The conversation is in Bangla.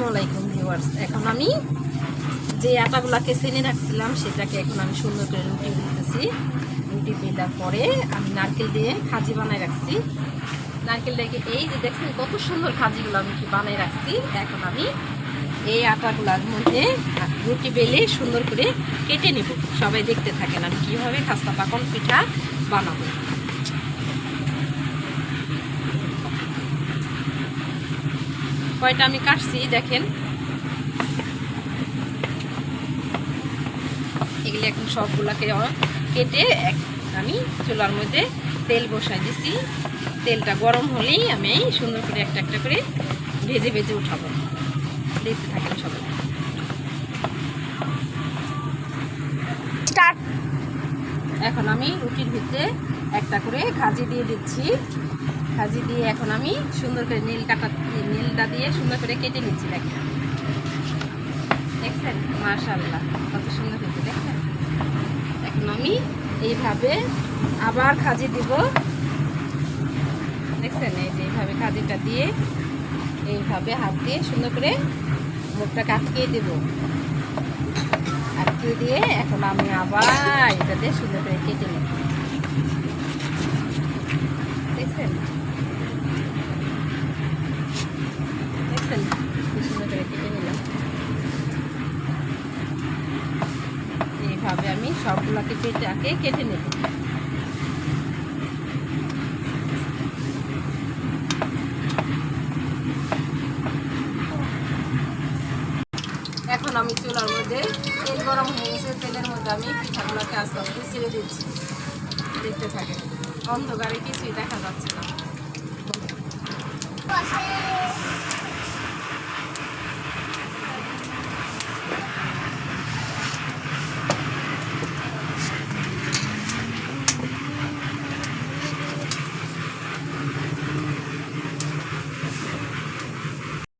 আসসালামু আলাইকুম এখন আমি যে আটাগুলাকে চেনে রাখছিলাম, সেটাকে এখন আমি সুন্দর করে রুটি বেলতেছি রুটি বেলার পরে আমি নারকেল দিয়ে খাজি বানাই রাখছি। নারকেল দিয়ে এই যে দেখছেন কত সুন্দর খাজিগুলো আমি কি বানাই রাখছি। এখন আমি এই আটাগুলার মধ্যে রুটি বেলে সুন্দর করে কেটে নেব। সবাই দেখতে থাকেন আমি কীভাবে খাস্তা পাকন পিঠা বানাবো। কয়টা আমি কাটছি দেখেন। এগুলি এখন সবগুলাকে কেটে আমি চুলার মধ্যে তেল বসাই দিছি। তেলটা গরম হলেই আমি সুন্দর করে একটা একটা করে ভেজে ভেজে উঠাবো। দেখতে থাকেন সবাই। স্টার্ট। এখন আমি রুটির ভিতরে একটা করে খাজি দিয়ে দিচ্ছি। খাজি দিয়ে এখন আমি সুন্দর করে নীল কাটা, নীলটা দিয়ে সুন্দর করে কেটে নিচ্ছি, দেখেন। দেখছেন? মাশাল্লাহ কত সুন্দর হয়েছে, দেখছেন? এখন আমি এইভাবে আবার খাজি দিব। দেখছেন? এই যে এইভাবে খাজিটা দিয়ে এইভাবে হাত দিয়ে সুন্দর করে মুখটাকে আটকিয়ে দেবো। আটকে দিয়ে এখন আমি আবার এটাতে সুন্দর করে কেটে নেব দেখছেন দেখছেন কি সুন্দর করে কেটে নিলাম এইভাবে আমি সবগুলোকে আগে কেটে নেব। এখন আমি চুলার মধ্যে তেল গরম হয়ে গেছে, তেলের মধ্যে আমি পিঠাগুলোকে আস্তে আস্তে ছেড়ে দিচ্ছি। দেখতে থাকে অন্ধকারে কিছুই দেখা যাচ্ছে না।